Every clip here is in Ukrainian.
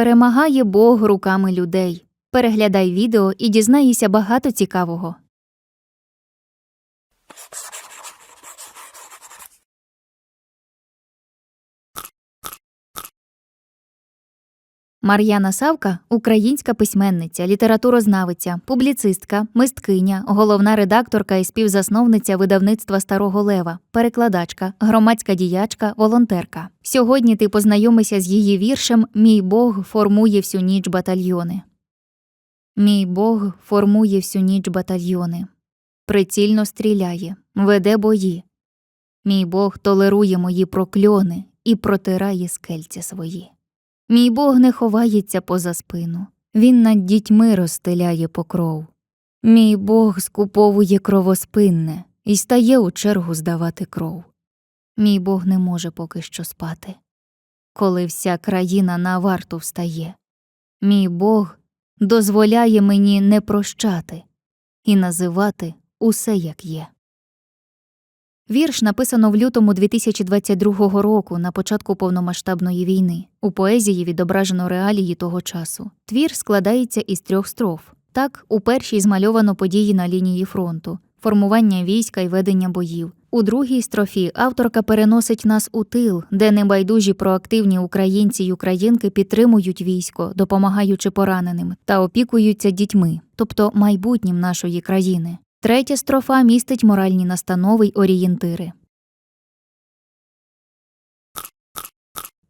Перемагає Бог руками людей. Переглядай відео і дізнаєшся багато цікавого. Мар'яна Савка українська письменниця, літературознавиця, публіцистка, мисткиня, головна редакторка і співзасновниця видавництва Старого Лева, перекладачка, громадська діячка, волонтерка. Сьогодні ти познайомишся з її віршем Мій Бог формує всю ніч батальйони. Мій Бог формує всю ніч батальйони, прицільно стріляє, веде бої. Мій Бог толерує мої прокльони і протирає скельця свої. Мій Бог не ховається поза спину, він над дітьми розстеляє покров. Мій Бог скуповує кровоспинне і стає у чергу здавати кров. Мій Бог не може поки що спати, коли вся країна на варту встає. Мій Бог дозволяє мені не прощати і називати усе як є. Вірш написано в лютому 2022 року, на початку повномасштабної війни. У поезії відображено реалії того часу. Твір складається із трьох строф. Так, у першій змальовано події на лінії фронту, формування війська і ведення боїв. У другій строфі авторка переносить нас у тил, де небайдужі проактивні українці й українки підтримують військо, допомагаючи пораненим та опікуються дітьми, тобто майбутнім нашої країни. Третя строфа містить моральні настанови й орієнтири.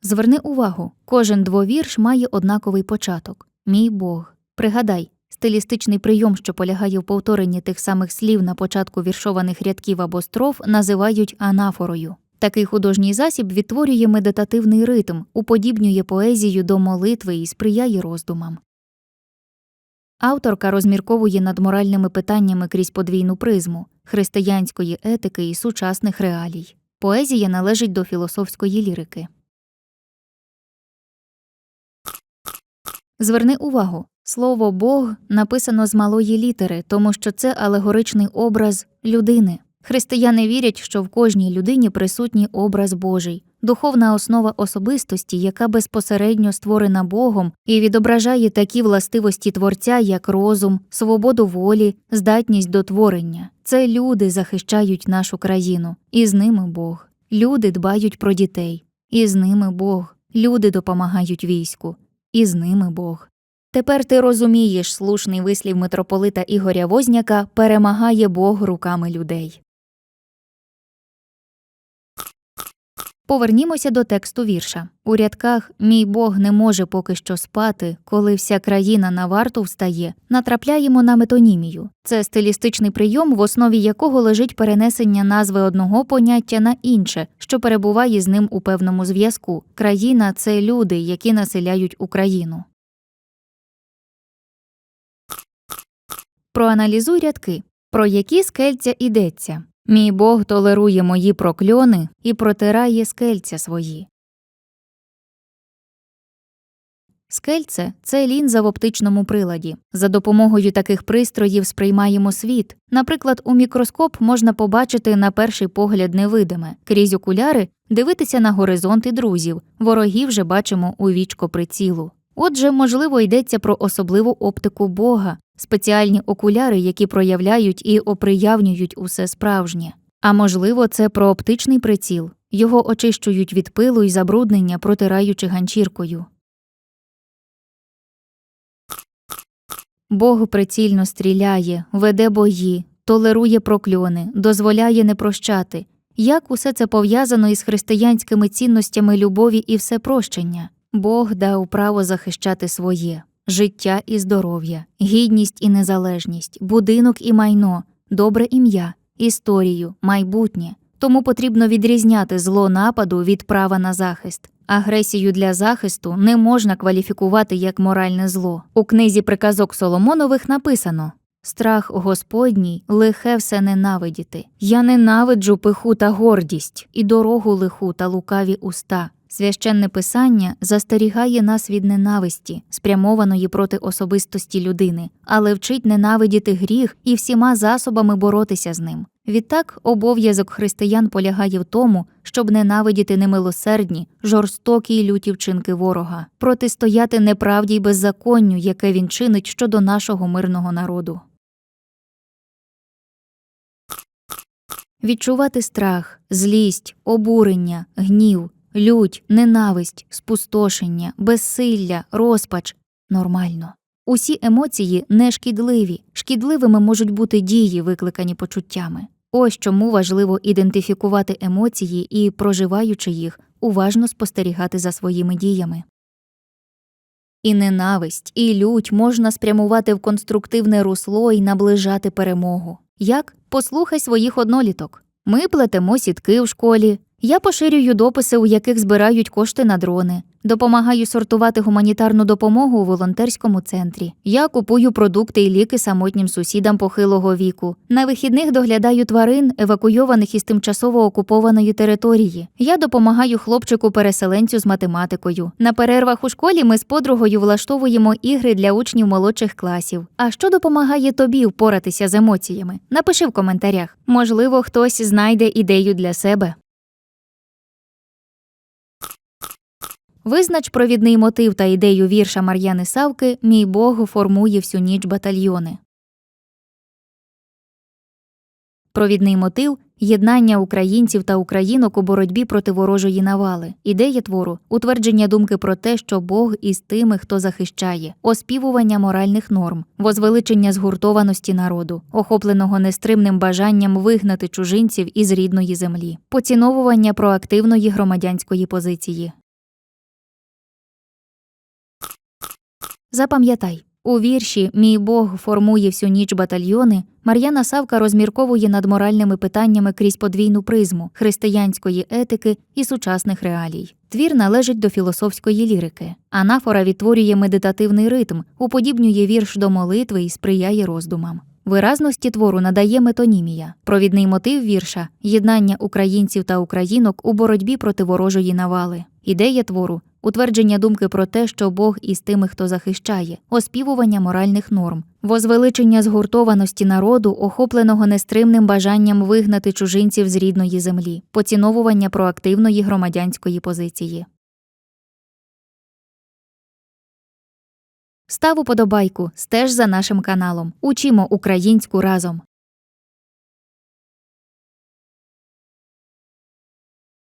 Зверни увагу, кожен двовірш має однаковий початок Мій Бог. Пригадай, стилістичний прийом, що полягає в повторенні тих самих слів на початку віршованих рядків або строф, називають анафорою. Такий художній засіб відтворює медитативний ритм, уподібнює поезію до молитви і сприяє роздумам. Авторка розмірковує над моральними питаннями крізь подвійну призму християнської етики і сучасних реалій. Поезія належить до філософської лірики. Зверни увагу слово Бог написано з малої літери, тому що це алегоричний образ людини. Християни вірять, що в кожній людині присутній образ Божий, духовна основа особистості, яка безпосередньо створена Богом і відображає такі властивості творця, як розум, свободу волі, здатність до творення. Це люди захищають нашу країну, і з ними Бог. Люди дбають про дітей, і з ними Бог. Люди допомагають війську, і з ними Бог. Тепер ти розумієш слушний вислів митрополита Ігоря Возняка перемагає Бог руками людей. Повернімося до тексту вірша. У рядках Мій Бог не може поки що спати, коли вся країна на варту встає, натрапляємо на метонімію. Це стилістичний прийом, в основі якого лежить перенесення назви одного поняття на інше, що перебуває з ним у певному зв'язку. Країна це люди, які населяють Україну. Проаналізуй рядки. Про які скельця йдеться. Мій Бог толерує мої прокльони і протирає скельця свої. Скельце це лінза в оптичному приладі. За допомогою таких пристроїв сприймаємо світ. Наприклад, у мікроскоп можна побачити на перший погляд невидиме, крізь окуляри дивитися на горизонти друзів, ворогів же бачимо у вічко прицілу. Отже, можливо, йдеться про особливу оптику Бога, спеціальні окуляри, які проявляють і оприявнюють усе справжнє. А можливо, це про оптичний приціл, його очищують від пилу і забруднення, протираючи ганчіркою. Бог прицільно стріляє, веде бої, толерує прокльони, дозволяє не прощати. Як усе це пов'язано із християнськими цінностями любові і всепрощення? Бог дав право захищати своє життя і здоров'я, гідність і незалежність, будинок і майно, добре ім'я, історію, майбутнє. Тому потрібно відрізняти зло нападу від права на захист. Агресію для захисту не можна кваліфікувати як моральне зло. У книзі приказок Соломонових написано Страх Господній лихе все ненавидіти. Я ненавиджу пиху та гордість, і дорогу лиху та лукаві уста. Священне писання застерігає нас від ненависті, спрямованої проти особистості людини, але вчить ненавидіти гріх і всіма засобами боротися з ним. Відтак, обов'язок християн полягає в тому, щоб ненавидіти немилосердні, жорстокі й люті вчинки ворога, протистояти неправді й беззаконню, яке він чинить щодо нашого мирного народу. Відчувати страх, злість, обурення, гнів, лють, ненависть, спустошення, безсилля, розпач нормально. Усі емоції не шкідливі, шкідливими можуть бути дії, викликані почуттями. Ось чому важливо ідентифікувати емоції і, проживаючи їх, уважно спостерігати за своїми діями. І ненависть, і лють можна спрямувати в конструктивне русло і наближати перемогу. Як? Послухай своїх одноліток. Ми плетемо сітки в школі. Я поширюю дописи, у яких збирають кошти на дрони. Допомагаю сортувати гуманітарну допомогу у волонтерському центрі. Я купую продукти і ліки самотнім сусідам похилого віку. На вихідних доглядаю тварин, евакуйованих із тимчасово окупованої території. Я допомагаю хлопчику-переселенцю з математикою. На перервах у школі ми з подругою влаштовуємо ігри для учнів молодших класів. А що допомагає тобі впоратися з емоціями? Напиши в коментарях. Можливо, хтось знайде ідею для себе. Визнач провідний мотив та ідею вірша Мар'яни Савки Мій Бог формує всю ніч батальйони. Провідний мотив єднання українців та українок у боротьбі проти ворожої навали. Ідея твору утвердження думки про те, що Бог із тими, хто захищає, оспівування моральних норм, возвеличення згуртованості народу, охопленого нестримним бажанням вигнати чужинців із рідної землі, поціновування проактивної громадянської позиції. Запам'ятай, у вірші Мій Бог формує всю ніч батальйони. Мар'яна Савка розмірковує над моральними питаннями крізь подвійну призму християнської етики і сучасних реалій. Твір належить до філософської лірики. Анафора відтворює медитативний ритм, уподібнює вірш до молитви і сприяє роздумам. Виразності твору надає метонімія, провідний мотив вірша єднання українців та українок у боротьбі проти ворожої навали. Ідея твору утвердження думки про те, що Бог із тими, хто захищає, оспівування моральних норм, возвеличення згуртованості народу, охопленого нестримним бажанням вигнати чужинців з рідної землі, поціновування проактивної громадянської позиції. Став уподобайку, стеж за нашим каналом. Учимо українську разом.